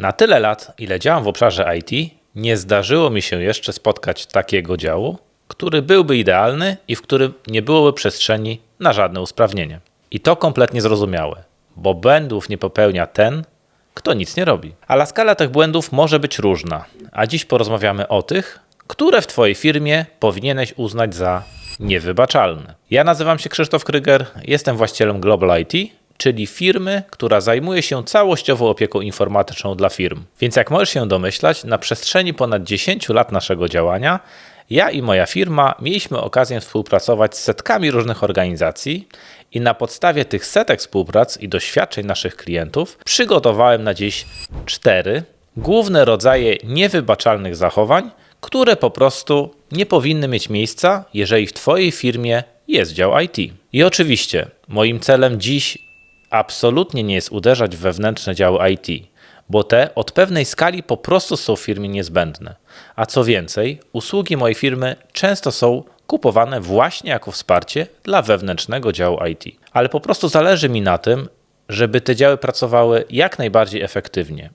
Na tyle lat, ile działam w obszarze IT, nie zdarzyło mi się jeszcze spotkać takiego działu, który byłby idealny i w którym nie byłoby przestrzeni na żadne usprawnienie. I to kompletnie zrozumiałe, bo błędów nie popełnia ten, kto nic nie robi. Ale skala tych błędów może być różna, a dziś porozmawiamy o tych, które w Twojej firmie powinieneś uznać za niewybaczalne. Ja nazywam się Krzysztof Kryger, jestem właścicielem Global IT, czyli firmy, która zajmuje się całościową opieką informatyczną dla firm. Więc jak możesz się domyślać, na przestrzeni ponad 10 lat naszego działania ja i moja firma mieliśmy okazję współpracować z setkami różnych organizacji i na podstawie tych setek współprac i doświadczeń naszych klientów przygotowałem na dziś cztery główne rodzaje niewybaczalnych zachowań, które po prostu nie powinny mieć miejsca, jeżeli w Twojej firmie jest dział IT. I oczywiście moim celem dziś absolutnie nie jest uderzać w wewnętrzne działy IT, bo te od pewnej skali po prostu są firmie niezbędne. A co więcej, usługi mojej firmy często są kupowane właśnie jako wsparcie dla wewnętrznego działu IT. Ale po prostu zależy mi na tym, żeby te działy pracowały jak najbardziej efektywnie.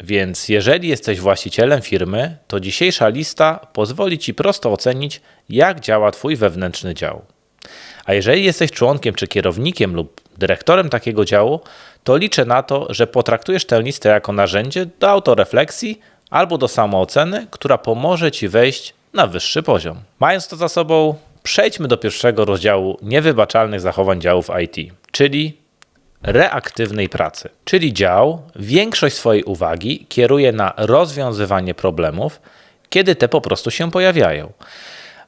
Więc jeżeli jesteś właścicielem firmy, to dzisiejsza lista pozwoli Ci prosto ocenić, jak działa Twój wewnętrzny dział. A jeżeli jesteś członkiem czy kierownikiem lub dyrektorem takiego działu, to liczę na to, że potraktujesz tę listę jako narzędzie do autorefleksji albo do samooceny, która pomoże Ci wejść na wyższy poziom. Mając to za sobą, przejdźmy do pierwszego rozdziału niewybaczalnych zachowań działów IT, czyli reaktywnej pracy. Czyli dział większość swojej uwagi kieruje na rozwiązywanie problemów, kiedy te po prostu się pojawiają.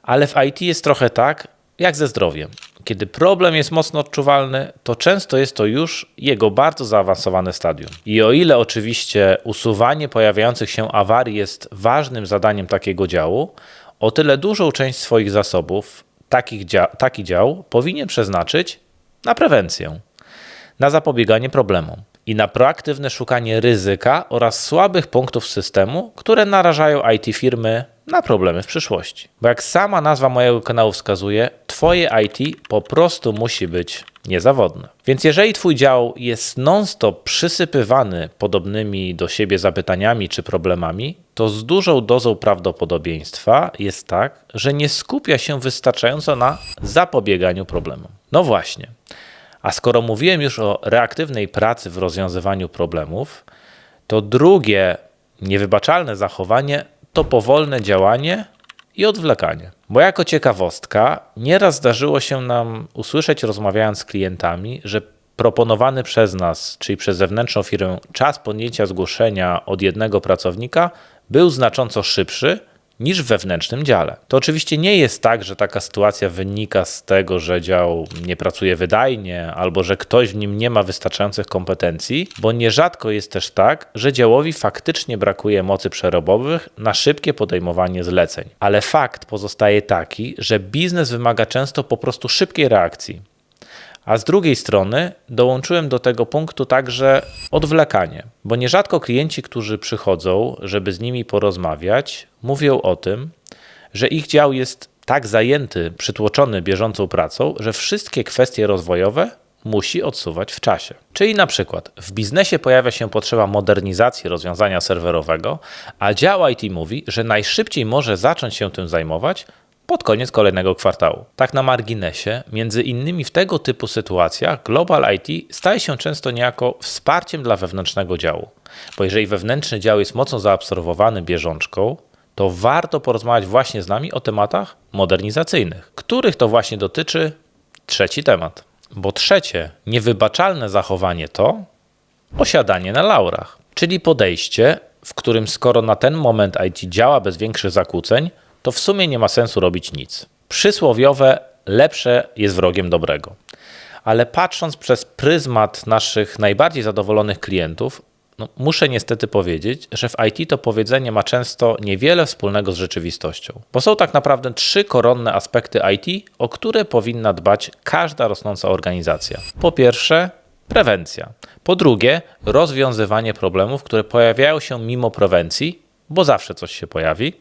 Ale w IT jest trochę tak, jak ze zdrowiem. Kiedy problem jest mocno odczuwalny, to często jest to już jego bardzo zaawansowane stadium. I o ile oczywiście usuwanie pojawiających się awarii jest ważnym zadaniem takiego działu, o tyle dużą część swoich zasobów takich dzia taki dział powinien przeznaczyć na prewencję, na zapobieganie problemom i na proaktywne szukanie ryzyka oraz słabych punktów systemu, które narażają IT firmy na problemy w przyszłości. Bo jak sama nazwa mojego kanału wskazuje, Twoje IT po prostu musi być niezawodne. Więc jeżeli Twój dział jest non-stop przysypywany podobnymi do siebie zapytaniami czy problemami, to z dużą dozą prawdopodobieństwa jest tak, że nie skupia się wystarczająco na zapobieganiu problemom. No właśnie. A skoro mówiłem już o reaktywnej pracy w rozwiązywaniu problemów, to drugie niewybaczalne zachowanie to powolne działanie i odwlekanie. Bo jako ciekawostka, nieraz zdarzyło się nam usłyszeć, rozmawiając z klientami, że proponowany przez nas, czyli przez zewnętrzną firmę, czas podjęcia zgłoszenia od jednego pracownika był znacząco szybszy niż w wewnętrznym dziale. To oczywiście nie jest tak, że taka sytuacja wynika z tego, że dział nie pracuje wydajnie albo że ktoś w nim nie ma wystarczających kompetencji, bo nierzadko jest też tak, że działowi faktycznie brakuje mocy przerobowych na szybkie podejmowanie zleceń. Ale fakt pozostaje taki, że biznes wymaga często po prostu szybkiej reakcji. A z drugiej strony dołączyłem do tego punktu także odwlekanie, bo nierzadko klienci, którzy przychodzą, żeby z nimi porozmawiać, mówią o tym, że ich dział jest tak zajęty, przytłoczony bieżącą pracą, że wszystkie kwestie rozwojowe musi odsuwać w czasie. Czyli na przykład w biznesie pojawia się potrzeba modernizacji rozwiązania serwerowego, a dział IT mówi, że najszybciej może zacząć się tym zajmować pod koniec kolejnego kwartału. Tak na marginesie, między innymi w tego typu sytuacjach Global IT staje się często niejako wsparciem dla wewnętrznego działu. Bo jeżeli wewnętrzny dział jest mocno zaabsorbowany bieżączką, to warto porozmawiać właśnie z nami o tematach modernizacyjnych, których to właśnie dotyczy trzeci temat. Bo trzecie, niewybaczalne zachowanie to osiadanie na laurach, czyli podejście, w którym skoro na ten moment IT działa bez większych zakłóceń, to w sumie nie ma sensu robić nic. Przysłowiowe lepsze jest wrogiem dobrego. Ale patrząc przez pryzmat naszych najbardziej zadowolonych klientów, no, muszę niestety powiedzieć, że w IT to powiedzenie ma często niewiele wspólnego z rzeczywistością. Bo są tak naprawdę trzy koronne aspekty IT, o które powinna dbać każda rosnąca organizacja. Po pierwsze, prewencja. Po drugie, rozwiązywanie problemów, które pojawiają się mimo prewencji bo zawsze coś się pojawi.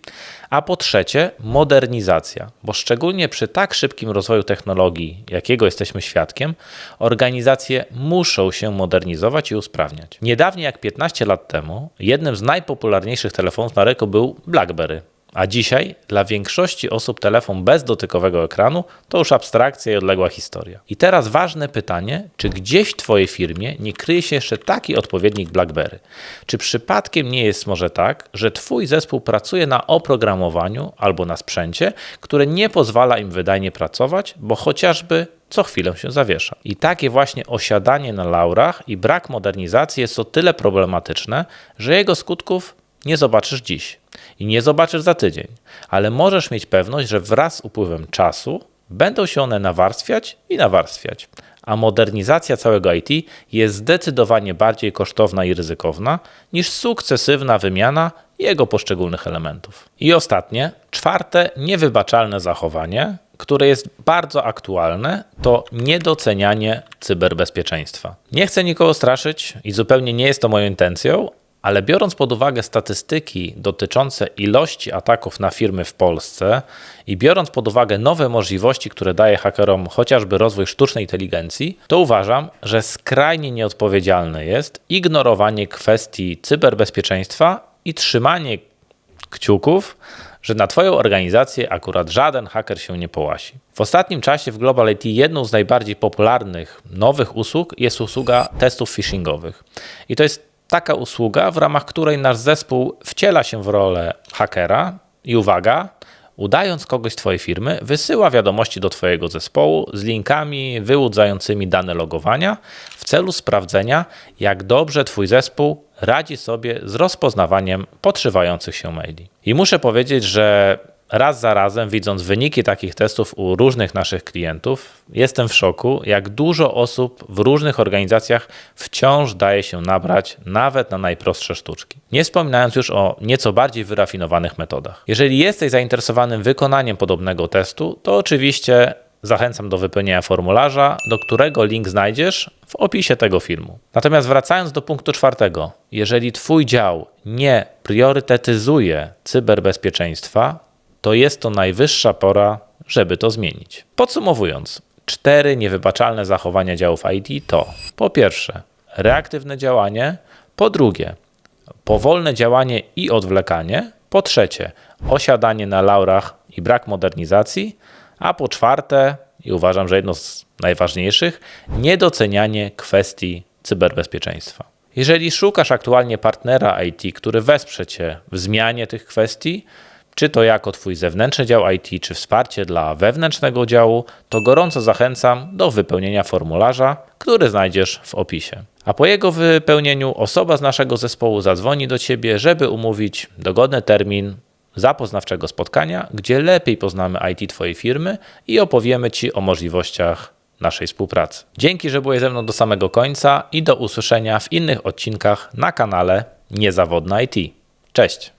A po trzecie, modernizacja, bo szczególnie przy tak szybkim rozwoju technologii, jakiego jesteśmy świadkiem, organizacje muszą się modernizować i usprawniać. Niedawniej, jak 15 lat temu, jednym z najpopularniejszych telefonów na rynku był BlackBerry. A dzisiaj dla większości osób telefon bez dotykowego ekranu to już abstrakcja i odległa historia. I teraz ważne pytanie, czy gdzieś w Twojej firmie nie kryje się jeszcze taki odpowiednik BlackBerry? Czy przypadkiem nie jest może tak, że Twój zespół pracuje na oprogramowaniu albo na sprzęcie, które nie pozwala im wydajnie pracować, bo chociażby co chwilę się zawiesza. I takie właśnie osiadanie na laurach i brak modernizacji jest o tyle problematyczne, że jego skutków nie zobaczysz dziś i nie zobaczysz za tydzień, ale możesz mieć pewność, że wraz z upływem czasu będą się one nawarstwiać i nawarstwiać. A modernizacja całego IT jest zdecydowanie bardziej kosztowna i ryzykowna niż sukcesywna wymiana jego poszczególnych elementów. I ostatnie, czwarte niewybaczalne zachowanie, które jest bardzo aktualne, to niedocenianie cyberbezpieczeństwa. Nie chcę nikogo straszyć i zupełnie nie jest to moją intencją, ale biorąc pod uwagę statystyki dotyczące ilości ataków na firmy w Polsce i biorąc pod uwagę nowe możliwości, które daje hakerom chociażby rozwój sztucznej inteligencji, to uważam, że skrajnie nieodpowiedzialne jest ignorowanie kwestii cyberbezpieczeństwa i trzymanie kciuków, że na Twoją organizację akurat żaden haker się nie połasi. W ostatnim czasie w Global IT jedną z najbardziej popularnych nowych usług jest usługa testów phishingowych. I to jest taka usługa, w ramach której nasz zespół wciela się w rolę hakera i uwaga, udając kogoś z Twojej firmy, wysyła wiadomości do Twojego zespołu z linkami wyłudzającymi dane logowania w celu sprawdzenia, jak dobrze Twój zespół radzi sobie z rozpoznawaniem podszywających się maili. I muszę powiedzieć, że raz za razem, widząc wyniki takich testów u różnych naszych klientów, jestem w szoku, jak dużo osób w różnych organizacjach wciąż daje się nabrać nawet na najprostsze sztuczki. Nie wspominając już o nieco bardziej wyrafinowanych metodach. Jeżeli jesteś zainteresowanym wykonaniem podobnego testu, to oczywiście zachęcam do wypełnienia formularza, do którego link znajdziesz w opisie tego filmu. Natomiast wracając do punktu czwartego, jeżeli Twój dział nie priorytetyzuje cyberbezpieczeństwa, to jest to najwyższa pora, żeby to zmienić. Podsumowując, cztery niewybaczalne zachowania działów IT to po pierwsze reaktywne działanie, po drugie powolne działanie i odwlekanie, po trzecie osiadanie na laurach i brak modernizacji, a po czwarte, i uważam, że jedno z najważniejszych, niedocenianie kwestii cyberbezpieczeństwa. Jeżeli szukasz aktualnie partnera IT, który wesprze Cię w zmianie tych kwestii, czy to jako Twój zewnętrzny dział IT, czy wsparcie dla wewnętrznego działu, to gorąco zachęcam do wypełnienia formularza, który znajdziesz w opisie. A po jego wypełnieniu osoba z naszego zespołu zadzwoni do Ciebie, żeby umówić dogodny termin zapoznawczego spotkania, gdzie lepiej poznamy IT Twojej firmy i opowiemy Ci o możliwościach naszej współpracy. Dzięki, że byłeś ze mną do samego końca i do usłyszenia w innych odcinkach na kanale Niezawodna IT. Cześć!